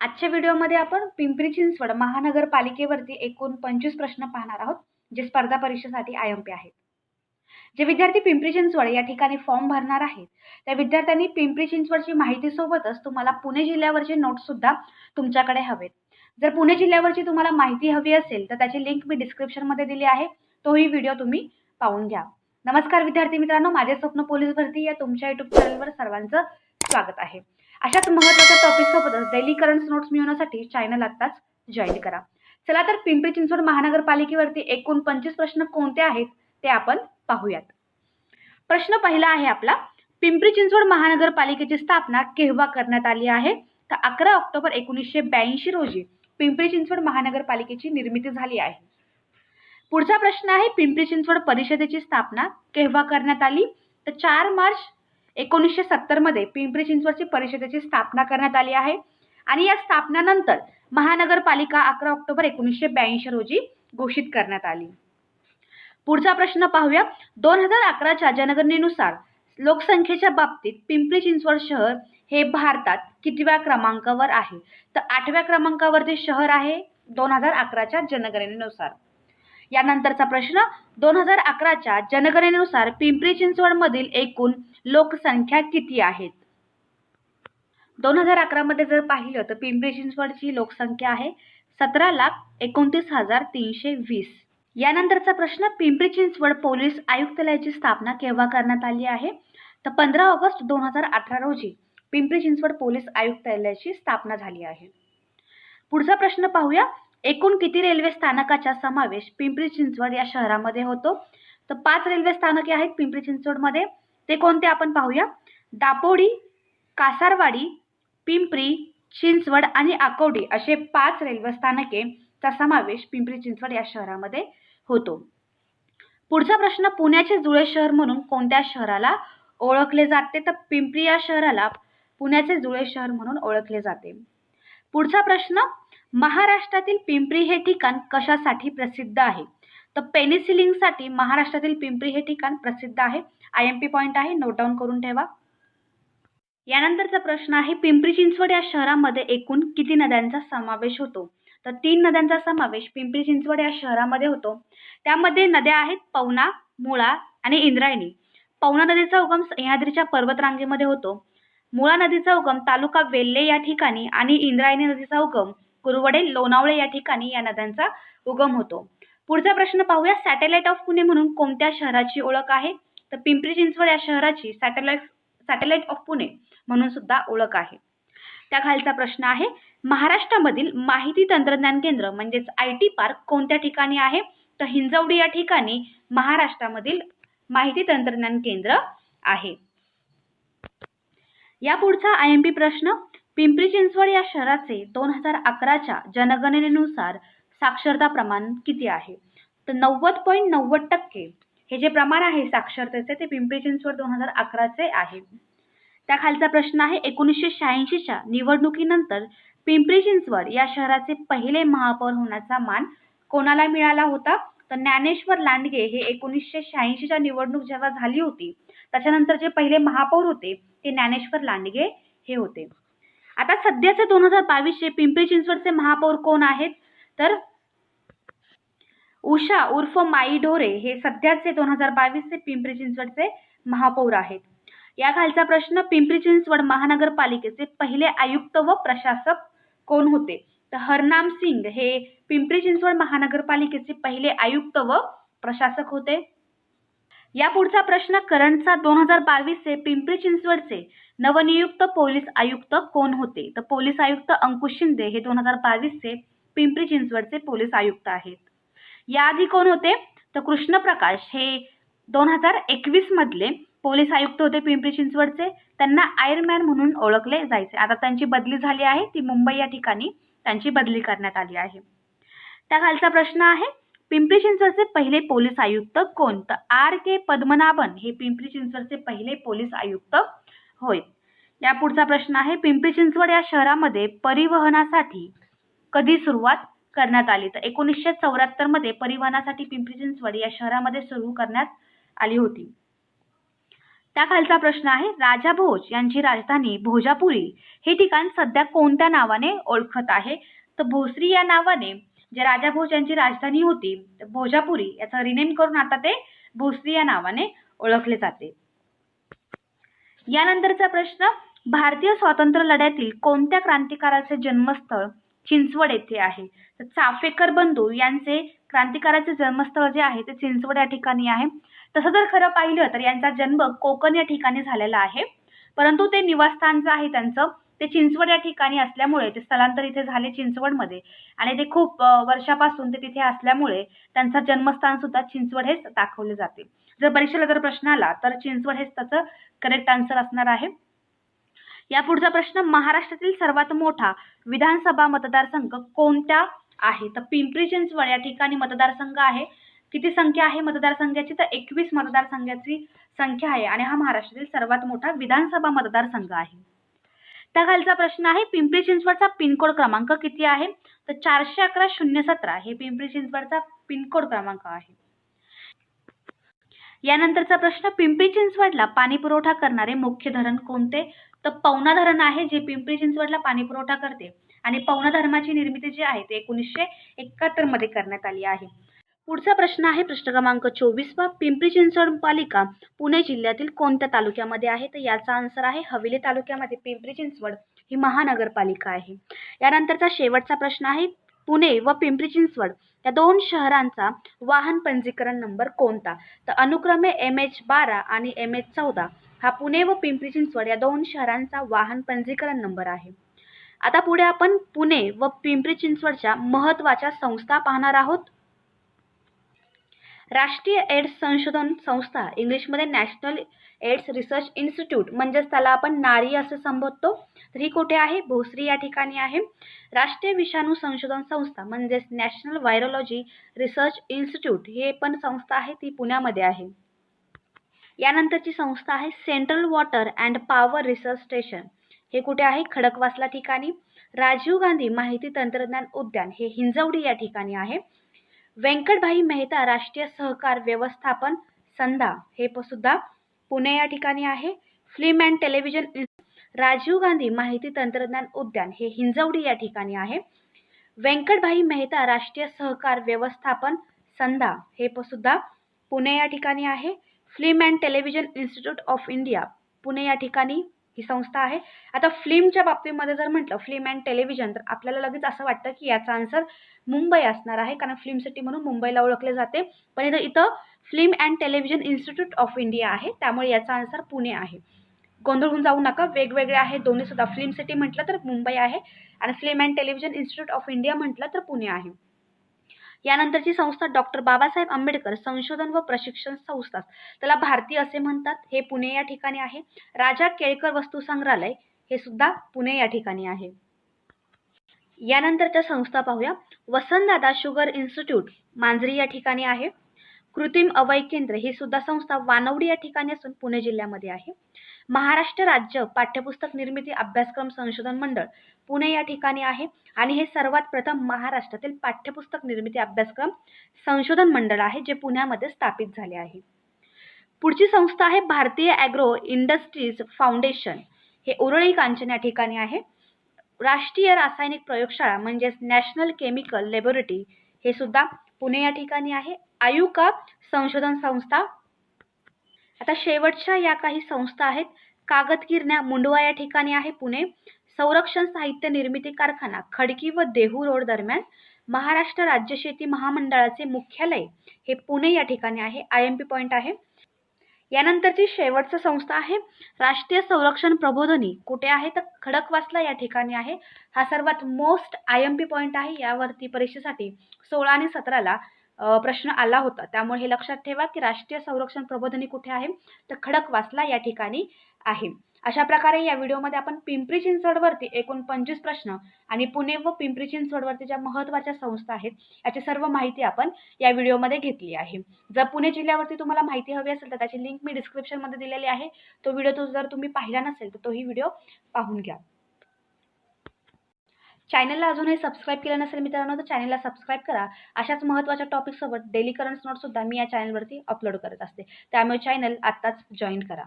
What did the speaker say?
आजच्या व्हिडिओमध्ये आपण पिंपरी चिंचवड महानगरपालिकेवरती एकूण पंचवीस प्रश्न पाहणार आहोत जे स्पर्धा परीक्षेसाठी आय एम पी आहेत. जे विद्यार्थी पिंपरी चिंचवड या ठिकाणी फॉर्म भरणार आहेत त्या विद्यार्थ्यांनी पिंपरी चिंचवडची माहितीसोबतच तुम्हाला पुणे जिल्ह्यावरचे नोट्ससुद्धा तुमच्याकडे हवेत. जर पुणे जिल्ह्यावरची तुम्हाला माहिती हवी असेल तर त्याची लिंक मी डिस्क्रिप्शनमध्ये दिली आहे तोही व्हिडिओ तुम्ही पाहून घ्या. नमस्कार विद्यार्थी मित्रांनो माझे स्वप्न पोलीस भरती या तुमच्या युट्यूब चॅनलवर सर्वांचं स्वागत आहे. अशाच महत्त्वाच्या टॉपिकसोबतच डेली करंट नोट्स मिळवण्यासाठी चॅनल आत्ताच जॉईन करा. चला तर पिंपरी चिंचवड महानगरपालिकेवरती एकूण पंचवीस प्रश्न कोणते आहेत ते आपण पाहूयात. प्रश्न पहिला आहे आपला पिंपरी चिंचवड महानगरपालिकेची स्थापना केव्हा करण्यात आली आहे? तर अकरा ऑक्टोबर एकोणीसशे ब्याऐंशी रोजी पिंपरी चिंचवड महानगरपालिकेची निर्मिती झाली आहे. पुढचा प्रश्न आहे पिंपरी चिंचवड परिषदेची स्थापना केव्हा करण्यात आली? तर चार मार्च एकोणीसशे सत्तरमध्ये पिंपरी चिंचवडची परिषदेची स्थापना करण्यात आली आहे. आणि या स्थापनानंतर महानगरपालिका अकरा ऑक्टोबर एकोणीसशे ब्याऐंशी रोजी घोषित करण्यात आली. पुढचा प्रश्न पाहूया. दोन हजार अकराच्या जनगणनेनुसार लोकसंख्येच्या बाबतीत पिंपरी चिंचवड शहर हे भारतात कितव्या क्रमांकावर आहे? तर आठव्या क्रमांकावरती शहर आहे दोन हजार अकराच्या जनगणनेनुसार. यानंतरचा प्रश्न दोन हजार अकराच्या जनगणनेनुसार पिंपरी चिंचवडमधील एकूण लोकसंख्या किती आहेत? दोन हजार अकरामध्ये जर पाहिलं तर पिंपरी चिंचवडची लोकसंख्या आहे सतरा लाख एकोणतीस हजार तीनशे वीस. यानंतरचा प्रश्न पिंपरी चिंचवड पोलीस आयुक्तालयाची स्थापना केव्हा करण्यात आली आहे? तर पंधरा ऑगस्ट दोन हजार अठरा रोजी पिंपरी चिंचवड पोलीस आयुक्तालयाची स्थापना झाली आहे. पुढचा प्रश्न पाहूया. एकूण किती रेल्वे स्थानकाचा समावेश पिंपरी चिंचवड या शहरामध्ये होतो? तर पाच रेल्वे स्थानके आहेत पिंपरी चिंचवडमध्ये. ते कोणते आपण पाहूया? दापोडी कासारवाडी पिंपरी चिंचवड आणि आकोडी असे पाच रेल्वे स्थानकेचा समावेश पिंपरी चिंचवड या शहरामध्ये होतो. पुढचा प्रश्न पुण्याचे जुळे शहर म्हणून कोणत्या शहराला ओळखले जाते? तर पिंपरी या शहराला पुण्याचे जुळे शहर म्हणून ओळखले जाते. पुढचा प्रश्न महाराष्ट्रातील पिंपरी हे ठिकाण कशासाठी प्रसिद्ध आहे? तर पेनिसिलिंगसाठी महाराष्ट्रातील पिंपरी हे ठिकाण प्रसिद्ध आहे. आय एम पी पॉईंट आहे. नोट डाऊन करून ठेवा. यानंतरचा प्रश्न आहे पिंपरी चिंचवड या शहरामध्ये एकूण किती नद्यांचा समावेश होतो? तर तीन नद्यांचा समावेश पिंपरी चिंचवड या शहरामध्ये होतो. त्यामध्ये नद्या आहेत पवना मुळा आणि इंद्रायणी. पवना नदीचा उगम सह्याद्रीच्या पर्वतरांगेमध्ये होतो. मुळा नदीचा उगम तालुका वेल्हे या ठिकाणी आणि इंद्रायणी नदीचा उगम कुरवडे लोणावळे या ठिकाणी या नद्यांचा उगम होतो. पुढचा प्रश्न पाहूया. सॅटेलाइट ऑफ पुणे म्हणून कोणत्या शहराची ओळख आहे? तर पिंपरी चिंचवड या शहराची सॅटेलाइट सॅटेलाइट ऑफ पुणे म्हणून सुद्धा ओळख आहे. त्या खालचा प्रश्न आहे महाराष्ट्रामधील माहिती तंत्रज्ञान केंद्र म्हणजेच आय टी पार्क कोणत्या ठिकाणी आहे? तर हिंजवडी या ठिकाणी महाराष्ट्रामधील माहिती तंत्रज्ञान केंद्र आहे. या पुढचा आय एम पी प्रश्न पिंपरी चिंचवड या शहराचे दोन हजार अकराच्या जनगणनेनुसार साक्षरता प्रमाण किती आहे? तर नव्वद पॉईंट नव्वद टक्के हे जे प्रमाण आहे साक्षरतेचे ते पिंपरी चिंचवड दोन हजार अकराचे आहे. त्या खालचा प्रश्न आहे एकोणीसशे शहाऐंशीच्या निवडणुकीनंतर पिंपरी चिंचवड या शहराचे पहिले महापौर होण्याचा मान कोणाला मिळाला होता? तर ज्ञानेश्वर लांडगे हे एकोणीसशे शहाऐंशीच्या निवडणूक जेव्हा झाली होती त्याच्यानंतर जे पहिले महापौर होते ते ज्ञानेश्वर लांडगे हे होते. आता सध्याचे दोन हजार बावीसचे पिंपरी चिंचवडचे महापौर कोण आहेत? तर उषा उर्फ माई ढोरे हे सध्याचे दोन हजार बावीसचे पिंपरी चिंचवडचे महापौर आहेत. या खालचा प्रश्न पिंपरी चिंचवड महानगरपालिकेचे पहिले आयुक्त व प्रशासक कोण होते? तर हरनाम सिंग हे पिंपरी चिंचवड महानगरपालिकेचे पहिले आयुक्त व प्रशासक होते. या पुढचा प्रश्न करंटचा दोन हजार बावीसचे पिंपरी चिंचवडचे नवनियुक्त पोलीस आयुक्त कोण होते? तर पोलीस आयुक्त अंकुश शिंदे हे दोन हजार बावीसचे पिंपरी चिंचवडचे पोलीस आयुक्त आहेत. याआधी कोण होते? तर कृष्ण प्रकाश हे दोन हजार एकवीस मधले पोलीस आयुक्त होते पिंपरी चिंचवडचे. त्यांना आयरमॅन म्हणून ओळखले जायचे. आता त्यांची बदली झाली आहे. ती मुंबई या ठिकाणी त्यांची बदली करण्यात आली आहे. त्या खालचा प्रश्न आहे पिंपरी चिंचवडचे पहिले पोलीस आयुक्त कोण? तर आर के पद्मनाभन हे पिंपरी चिंचवडचे पहिले पोलीस आयुक्त होय. या पुढचा प्रश्न आहे पिंपरी चिंचवड या शहरामध्ये परिवहनासाठी कधी सुरुवात करण्यात आली. तर एकोणीसशे चौऱ्याहत्तरमध्ये परिवहनासाठी पिंपरी चिंचवड या शहरामध्ये सुरू करण्यात आली होती. त्याखालचा प्रश्न आहे राजा भोज यांची राजधानी भोजापुरी हे ठिकाण सध्या कोणत्या नावाने ओळखत आहे? तर भोसरी या नावाने जे राजा भोज यांची राजधानी होती भोजापुरी याचा रिनेम करून आता ते भोसरी या नावाने ओळखले जाते. यानंतरचा प्रश्न भारतीय स्वातंत्र्य लढ्यातील कोणत्या क्रांतिकाराचे जन्मस्थळ चिंचवड येथे आहे. तर चाफेकर बंधू यांचे क्रांतिकाराचे जन्मस्थळ जे आहे ते चिंचवड या ठिकाणी आहे. तसं जर खरं पाहिलं तर यांचा जन्म कोकण या ठिकाणी झालेला आहे. परंतु ते निवासस्थान जे आहे त्यांचं ते चिंचवड या ठिकाणी असल्यामुळे ते स्थलांतर इथे झाले चिंचवडमध्ये. आणि ते खूप वर्षापासून ते तिथे असल्यामुळे त्यांचं जन्मस्थान सुद्धा चिंचवड हेच दाखवले जाते. जर परीक्षेला जर प्रश्न आला तर चिंचवड हेच त्याचं करेक्ट आन्सर असणार आहे. या पुढचा प्रश्न महाराष्ट्रातील सर्वात मोठा विधानसभा मतदारसंघ कोणत्या आहे? तर पिंपरी चिंचवड या ठिकाणी मतदारसंघ आहे. किती संख्या आहे मतदारसंघाची? तर एकवीस मतदारसंघाची संख्या आहे आणि हा महाराष्ट्रातील सर्वात मोठा विधानसभा मतदारसंघ आहे. त्याखालचा प्रश्न आहे पिंपरी चिंचवडचा पिनकोड क्रमांक किती आहे? तर चारशे अकरा शून्य सतरा हे पिंपरी चिंचवडचा पिनकोड क्रमांक आहे. यानंतरचा प्रश्न पिंपरी चिंचवडला पाणी पुरवठा करणारे मुख्य धरण कोणते? तर पवना धरण आहे जे पिंपरी चिंचवडला पाणी पुरवठा करते. आणि पवना धरणाची निर्मिती जी आहे ते एकोणीसशे एकाहत्तरमध्ये करण्यात आली आहे. पुढचा प्रश्न आहे प्रश्न क्रमांक चोवीस वा पिंपरी चिंचवड पालिका पुणे जिल्ह्यातील कोणत्या तालुक्यामध्ये आहे? तर याचा आन्सर आहे हवेली तालुक्यामध्ये पिंपरी चिंचवड ही महानगरपालिका आहे. यानंतरचा शेवटचा प्रश्न आहे पुणे व पिंपरी चिंचवड या दोन शहरांचा वाहन पंजीकरण नंबर कोणता? तर अनुक्रमे एम एच बारा आणि एम एच चौदा हा पुणे व पिंपरी चिंचवड या दोन शहरांचा वाहन पंजीकरण नंबर आहे. आता पुढे आपण पुणे व पिंपरी चिंचवडच्या महत्त्वाच्या संस्था पाहणार आहोत. राष्ट्रीय एड्स संशोधन संस्था इंग्लिशमध्ये नॅशनल एड्स रिसर्च इन्स्टिट्यूट म्हणजेच त्याला आपण नारी असे संबोधतो. तर ही कुठे आहे? भोसरी या ठिकाणी आहे. राष्ट्रीय विषाणू संशोधन संस्था म्हणजेच नॅशनल व्हायरोलॉजी रिसर्च इन्स्टिट्यूट हे पण संस्था आहे ती पुण्यामध्ये आहे. यानंतरची संस्था आहे central water and power research station हे कुठे आहे? खडकवासला ठिकाणी. राजीव गांधी माहिती तंत्रज्ञान उद्यान हे हिंजवडी या ठिकाणी आहे. व्यंकटभाई मेहता राष्ट्रीय सहकार व्यवस्थापन संधा हे सुद्धा पुणे या ठिकाणी आहे. Film and television Rajiv Gandhi माहिती तंत्रज्ञान उद्यान हे हिंजवडी या ठिकाणी आहे. व्यंकटभाई मेहता राष्ट्रीय सहकार व्यवस्थापन संधा हे सुद्धा पुणे या ठिकाणी आहे. Film and television institute of India Pune या ठिकाणी ही संस्था आहे. आता फिल्मच्या बाबतीमध्ये जर म्हटलं फिल्म अँड टेलिव्हिजन तर आपल्याला लगेच असं वाटतं की याचा आन्सर मुंबई असणार आहे कारण फिल्म सिटी म्हणून मुंबईला ओळखले जाते. पण इथं इथं film and television institute of India आहे त्यामुळे याचा आन्सर पुणे आहे. गोंधळ होऊन जाऊ नका वेगवेगळे आहे दोन्ही सुद्धा. फिल्म सिटी म्हटलं तर मुंबई आहे आणि film and television institute of India म्हटलं तर पुणे आहे. यानंतरची संस्था डॉक्टर बाबासाहेब आंबेडकर संशोधन व प्रशिक्षण संस्था. त्याला भारती असे म्हणतात. हे पुणे या ठिकाणी आहे. राजा केळकर वस्तू संग्रहालय हे सुद्धा पुणे या ठिकाणी आहे. यानंतरच्या संस्था पाहूया. वसंतदादा शुगर इन्स्टिट्यूट मांजरी या ठिकाणी आहे. कृत्रिम अवय केंद्र ही सुद्धा संस्था वानवडी या ठिकाणी असून पुणे जिल्ह्यामध्ये आहे. महाराष्ट्र राज्य पाठ्यपुस्तक निर्मिती अभ्यासक्रम संशोधन मंडळ पुणे या ठिकाणी आहे. आणि हे सर्वात प्रथम महाराष्ट्रातील पाठ्यपुस्तक निर्मिती अभ्यासक्रम संशोधन मंडळ आहे जे पुण्यामध्ये स्थापित झाले आहे. पुढची संस्था आहे भारतीय ॲग्रो इंडस्ट्रीज फाउंडेशन. हे उरळी कांचन या ठिकाणी आहे. राष्ट्रीय रासायनिक प्रयोगशाळा म्हणजेच नॅशनल केमिकल लॅबोरेटरी हे सुद्धा पुणे या ठिकाणी आहे. आयुका संशोधन संस्था. आता शेवटच्या या काही संस्था आहेत. कागदगिरण्या मुंडवा या ठिकाणी आहे पुणे. संरक्षण साहित्य निर्मिती कारखाना खडकी व देहू रोड दरम्यान महाराष्ट्र राज्य शेती महामंडळाचे मुख्यालय हे पुणे या ठिकाणी आहे आय एम पी पॉईंट आहे. यानंतरची शेवटचं संस्था आहे राष्ट्रीय संरक्षण प्रबोधनी. कुठे आहे? तर खडकवासला या ठिकाणी आहे. हा सर्वात most I M P point आहे. यावरती परीक्षेसाठी सोळा आणि सतराला प्रश्न आला होता. त्यामुळे हे लक्षात ठेवा की राष्ट्रीय संरक्षण प्रबोधनी कुठे आहे? तर खडकवासला या ठिकाणी आहे. अशा प्रकारे या व्हिडिओमध्ये आपण पिंपरी चिंचवडवरती एकूण पंचवीस प्रश्न आणि पुणे व पिंपरी चिंचवडवरती ज्या महत्त्वाच्या संस्था आहेत याची सर्व माहिती आपण या व्हिडिओमध्ये घेतली आहे. जर पुणे जिल्ह्यावरती तुम्हाला माहिती हवी असेल तर त्याची लिंक मी डिस्क्रिप्शनमध्ये दिलेली आहे. तो व्हिडिओ तो जर तुम्ही पाहिला नसेल तर तोही व्हिडिओ पाहून घ्या. चॅनलला अजूनही सबस्क्राईब केलं नसेल मित्रांनो तर चॅनलला सबस्क्राईब करा. अशाच महत्त्वाच्या टॉपिकसोबत डेली करंट नोटसुद्धा मी या चॅनलवरती अपलोड करत असते. त्यामुळे चॅनल आत्ताच जॉईन करा.